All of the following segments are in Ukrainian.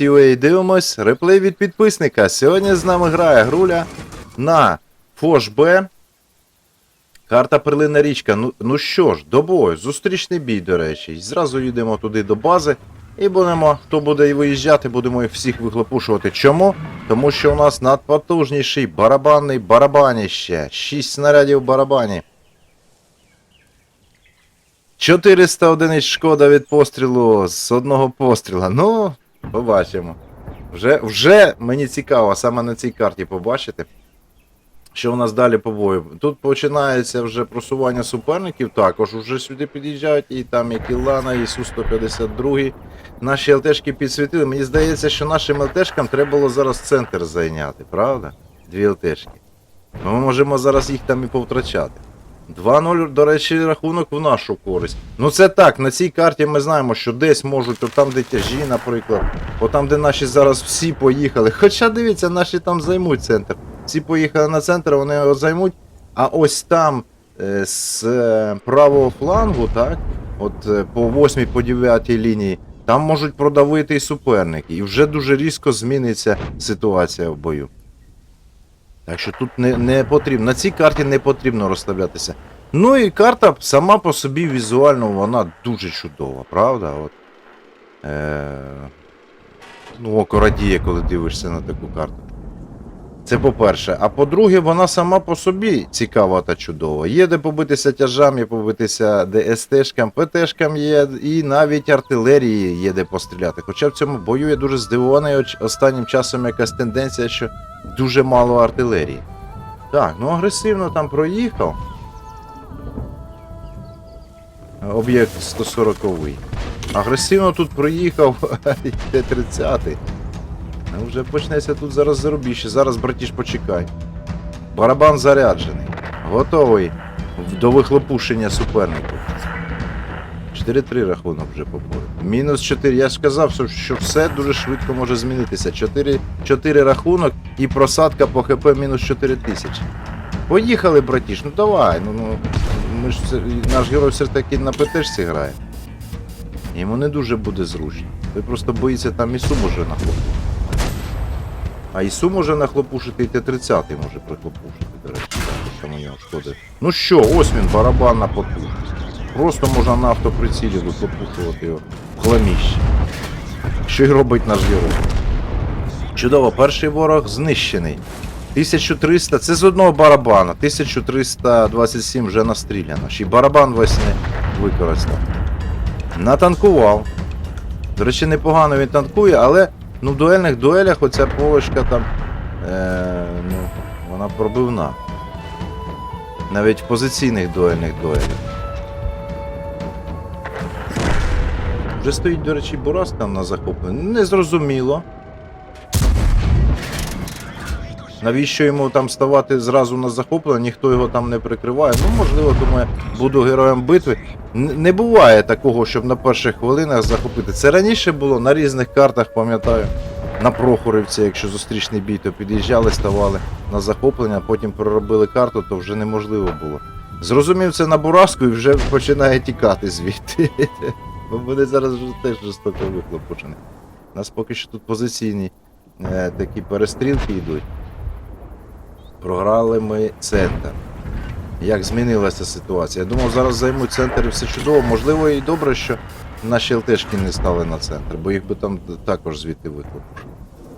UA дивимось. Реплей від підписника. Сьогодні з нами грає груля на Фош Б. Карта Перлина річка. Ну, ну що ж, до бою. Зустрічний бій, до речі. І Зразу їдемо туди до бази. І будемо, хто буде виїжджати, будемо їх всіх вихлопушувати. Чому? Тому що у нас надпотужніший барабанний барабаніще. 6 снарядів барабані. 400 одиниць шкода від пострілу з одного постріла. Ну, побачимо. Вже, вже мені цікаво саме на цій карті побачити, що у нас далі по бою. Тут починається вже просування суперників, також вже сюди під'їжджають, і там і Кіллана, і Су-152. Наші ЛТшки підсвітили. Мені здається, що нашим ЛТшкам треба було зараз центр зайняти, правда? Дві ЛТшки. Ми можемо зараз їх там і повтрачати. 2-0, до речі, рахунок в нашу користь. Ну це так, на цій карті ми знаємо, що десь можуть, от там, де тяжі, наприклад, от там, де наші зараз всі поїхали. Хоча дивіться, наші там займуть центр. Всі поїхали на центр, вони його займуть. А ось там е, з е, правого флангу, так, от е, по 8 по 9 лінії, там можуть продавити і суперники. І вже дуже різко зміниться ситуація в бою. Так що тут не, не потрібно. На цій карті не потрібно розставлятися. Ну і карта сама по собі візуально вона дуже чудова, правда? От, е, ну, око радіє, коли дивишся на таку карту. Це по-перше. А по-друге, вона сама по собі цікава та чудова. Є де побитися тяжам, побитися ДСТшкам, ПТшкам є, і навіть артилерії є де постріляти. Хоча в цьому бою я дуже здивований останнім часом якась тенденція, що дуже мало артилерії. Так, ну агресивно там проїхав. Об'єкт 140 -й. Агресивно тут проїхав Т-30. Ну вже почнеться тут зараз зарубіще. Зараз, братіш, почекай. Барабан заряджений. Готовий до вихлопушення суперників. 4-3 рахунок вже по. Мінус 4. Я ж сказав, що- все дуже швидко може змінитися. 4, 4 рахунок і просадка по ХП мінус 4 тисячі. Поїхали, братіш, ну давай. Ну, ну, ми ж наш герой все ж таки на ПТшці грає. Йому не дуже буде зручно. Ви просто боїться там Ісу може нахлопушити. А Ісу може нахлопушити і Т-30 може прихлопушити, до речі, у нього шкоди. Ну що, ось він, барабанна потужність. Просто можна на автоприцілі вихлопушувати його в хламіще. Що й робить наш герой. Чудово, перший ворог знищений. 1300, це з одного барабана. 1327 вже настріляно. Ще й барабан весь не використав. Натанкував. До речі, непогано він танкує, але ну, в дуельних дуелях оця полочка там. Е, ну, вона пробивна. Навіть в позиційних дуельних дуелях. Вже стоїть, до речі, Бурас там на захопленні. Незрозуміло. Навіщо йому там ставати зразу на захоплення, ніхто його там не прикриває. Ну, можливо, думає, буду героєм битви. Не буває такого, щоб на перших хвилинах захопити. Це раніше було на різних картах, пам'ятаю. На Прохорівці, якщо зустрічний бій, то під'їжджали, ставали на захоплення, потім проробили карту, то вже неможливо було. Зрозумів це на Бураску і вже починає тікати звідти. Бо буде зараз вже теж жорстоко вихлопушений. У нас поки що тут позиційні е, такі перестрілки йдуть. Програли ми центр. Як змінилася ситуація? Я думав, зараз займуть центр і все чудово. Можливо, і добре, що наші ЛТшки не стали на центр, бо їх би там також звідти вихлопушили.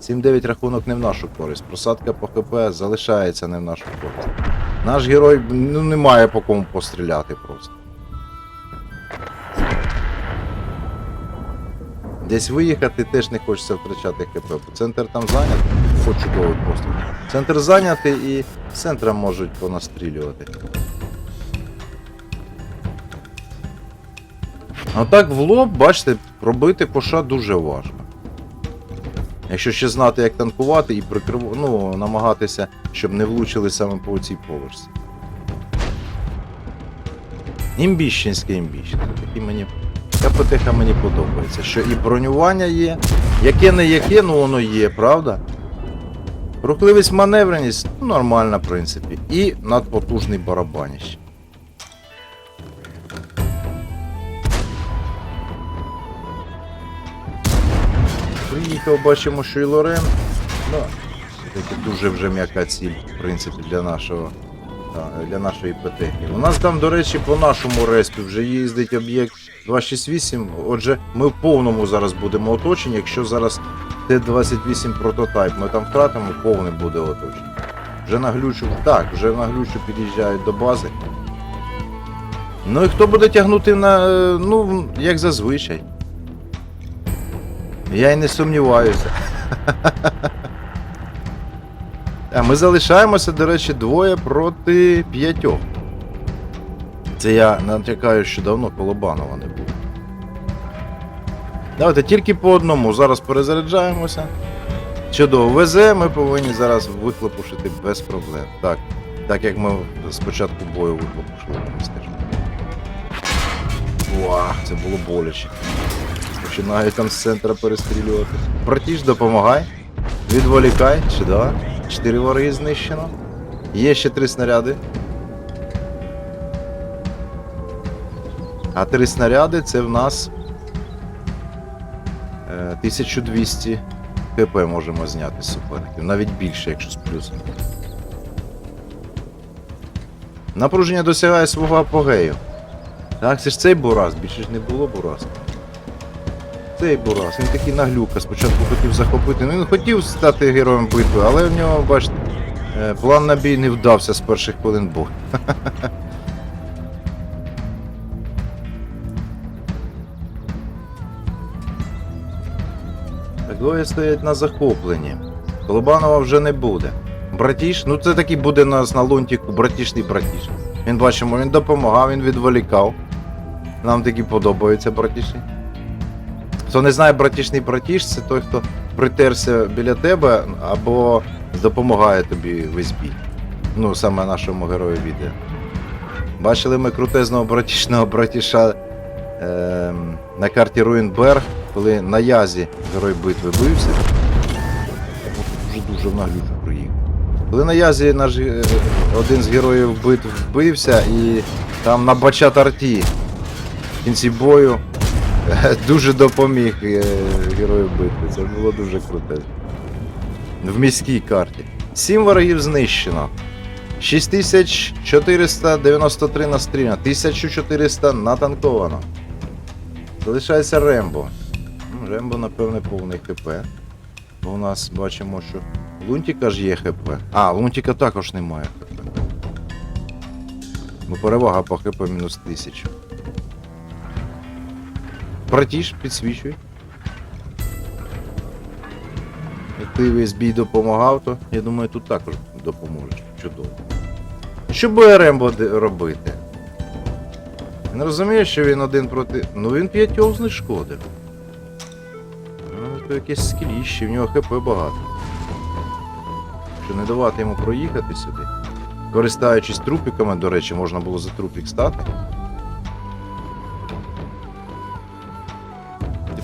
7-9 рахунок не в нашу користь. Просадка по ХП залишається не в нашу користь. Наш герой ну, не має по кому постріляти просто. Десь виїхати теж не хочеться втрачати ХП, бо центр там зайнятий. Хоч чудовий постріл. Центр зайнятий і з центра можуть понастрілювати. А так в лоб, бачите, пробити коша дуже важко. Якщо ще знати, як танкувати і прикрив... ну, намагатися, щоб не влучили саме по цій поверсі. Імбіщенське імбіщенське. Такі мені. Ця мені подобається. Що і бронювання є. Яке не яке, ну воно є, правда? Рухливість маневреність ну, нормальна, в принципі. І надпотужний барабаніщ. Приїхав, бачимо, що і Лорен. Ну, таки дуже вже м'яка ціль, в принципі, для нашого. Для нашої ПТ. У нас там, до речі, по нашому респі вже їздить об'єкт 268. Отже, ми в повному зараз будемо оточені. Якщо зараз Т-28 прототайп, ми там втратимо, повне буде оточення. Вже на глючу, так, вже на глючу під'їжджають до бази. Ну і хто буде тягнути на. ну, як зазвичай. Я й не сумніваюся. Ми залишаємося, до речі, двоє проти п'ятьох. Це я натякаю, що давно Колобанова не було. Давайте тільки по одному. Зараз перезаряджаємося. Чудово, везе, ми повинні зараз виклопушити без проблем. Так. Так як ми спочатку бою виклопушили, не скажемо. Уа, це було боляче. Починають там з центра перестрілювати. Братіж, допомагай. Відволікай. Чудово. Чотири вороги знищено. Є ще три снаряди. А три снаряди це в нас е, 1200 КП можемо зняти з суперників. Навіть більше, якщо з плюсом. Напруження досягає свого апогею. Так, це ж цей Бурас, більше ж не було Бураса. Цей Бурас, він такий наглюка, спочатку хотів захопити. Ну він хотів стати героєм битви, але в нього, бачите, е, план на бій не вдався з перших хвилин бою. Двоє стоять на захопленні. Колобанова вже не буде. Братіш, ну це такий буде нас на лунтіку, братішний братіш. Він бачимо, він допомагав, він відволікав. Нам такі подобаються братіші. Хто не знає братішний братіш, це той, хто притерся біля тебе або допомагає тобі весь бій. Ну, саме нашому герою відео. Бачили ми крутезного братішного братіша ем, на карті Руїнберг, коли на язі герой битви бився. Дуже-дуже в наглюку приїхав. Коли на язі наш е, один з героїв битв вбився і там на бачат арті в кінці бою е, дуже допоміг е, герою битви. Це було дуже круте. В міській карті. Сім ворогів знищено. 6493 настріляно, 1400 натанковано. Залишається Рембо. Ну, Рембо, напевне, повний ХП. Бо у нас бачимо, що Лунтіка ж є ХП. А, Лунтіка також немає ХП. Бо перевага по ХП мінус 1000. Братіш, підсвічуй. Як ти весь бій допомагав, то я думаю, тут також допоможеш. Чудово. Що БРМ буде робити? Він розуміє, що він один проти. Ну він п'ятьох знешкодив. Ну, то якесь скіліще, в нього ХП багато. Що не давати йому проїхати сюди. Користаючись трупіками, до речі, можна було за трупік стати.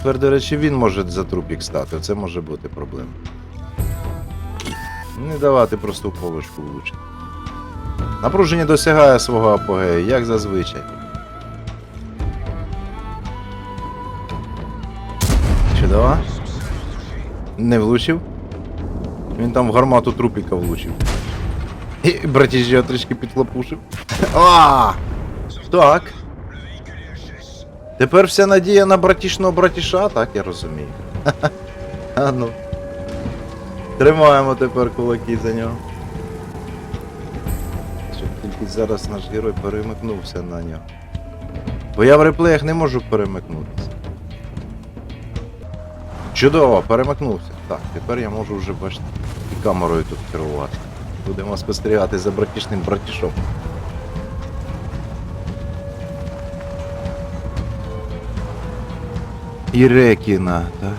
Тепер, до речі, він може за трупік стати, оце може бути проблема. Не давати просто в полочку влучити. Напруження досягає свого апогею, як зазвичай. Чудово. Не влучив. Він там в гармату трупіка влучив. І братіж трішки підхлопушив. А! Так. Тепер вся надія на братішного братіша, так я розумію. А ну. Тримаємо тепер кулаки за нього. Щоб тільки зараз наш герой перемикнувся на нього. Бо я в реплеях не можу перемикнутися. Чудово, перемикнувся. Так, тепер я можу вже бачити і камерою тут керувати. Будемо спостерігати за братішним братішом. І Рекіна, так.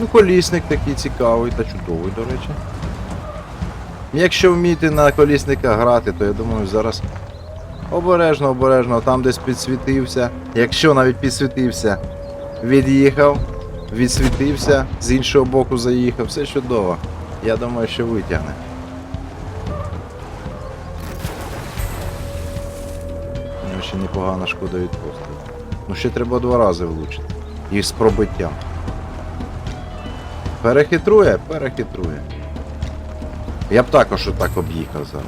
Ну, колісник такий цікавий та чудовий, до речі. Якщо вміти на колісника грати, то я думаю, зараз обережно, обережно, там десь підсвітився. Якщо навіть підсвітився, від'їхав, відсвітився, з іншого боку заїхав, все чудово. Я думаю, що витягне. Ще непогана шкода від пострілу. Ну ще треба два рази влучити. І з пробиттям. Перехитрує, перехитрує. Я б також отак об'їхав зараз.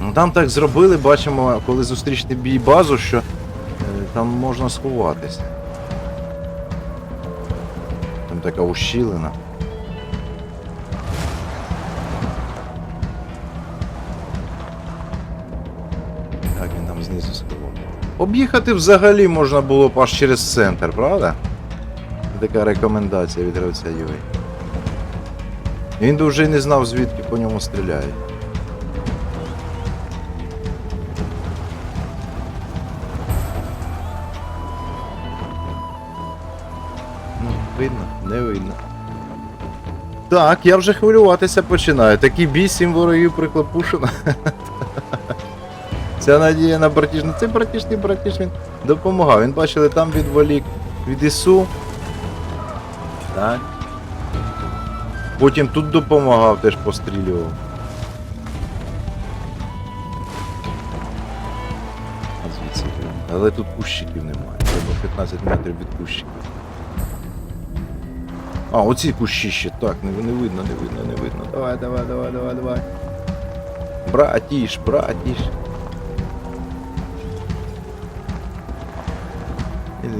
Ну там так зробили, бачимо, коли зустрічний бій базу, що е, там можна сховатися. Там така ущілина. Об'їхати взагалі можна було б аж через центр, правда? Це така рекомендація від гравця Юрій. Він вже й не знав, звідки по ньому стріляють. Ну, видно, не видно. Так, я вже хвилюватися починаю. Такий бій, сім ворогів приклопушено. Ця надія на братіж. Ну цей братішний братіж він допомагав. Він бачили, там відволік від ІСУ. Так. Потім тут допомагав, теж пострілював. Звідси. Але тут кущиків немає. Треба 15 метрів від кущиків. А, оці кущі ще. Так, не, не видно, не видно, не видно. Давай, давай, давай, давай, давай. Братіш, братіш.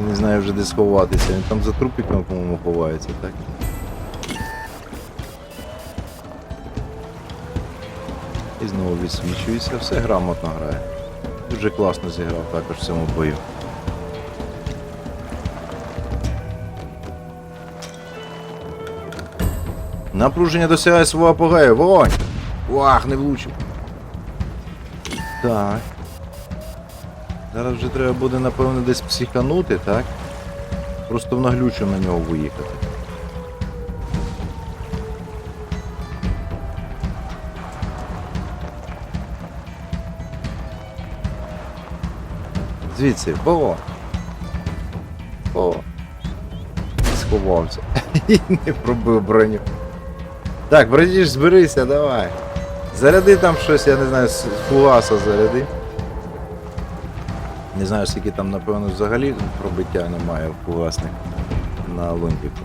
Не знаю вже де сховатися. Він там за трупиком, по-моєму, ховається, так? І знову відсвічується, все грамотно грає. Дуже класно зіграв також в цьому бою. Напруження досягає свого апогею. Вогонь! Вах, не влучив. Так. Зараз вже треба буде, напевно, десь психанути, так? Просто в наглючу на нього виїхати. Звідси, о! О! Сховався. Не пробив броню. Так, братіш, зберися, давай. Заряди там щось, я не знаю, з фугаса заряди. Не знаю, скільки там, напевно, взагалі пробиття немає фугасних на Олимпіку.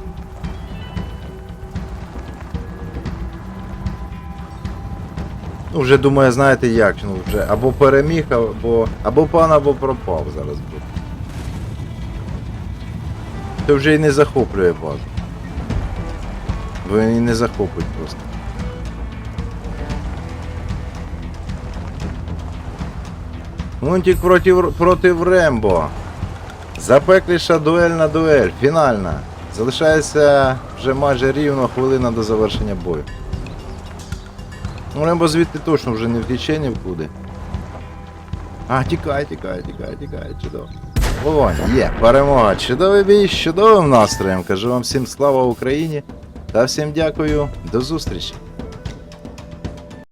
Ну, вже думаю, знаєте як, ну вже або переміг, або, або пан, або пропав зараз буде. Це вже і не захоплює базу. Бо він і не захопить просто. Мунтик проти, проти Рембо. Запекліша дуельна дуель, фінальна. Залишається вже майже рівно хвилина до завершення бою. Ну, Рембо звідти точно вже не втече нікуди. А, тікай, тікай, тікай, тікай, чудово. Вогонь, є, перемога. Чудовий бій, з чудовим настроєм. Кажу вам всім слава Україні та всім дякую. До зустрічі.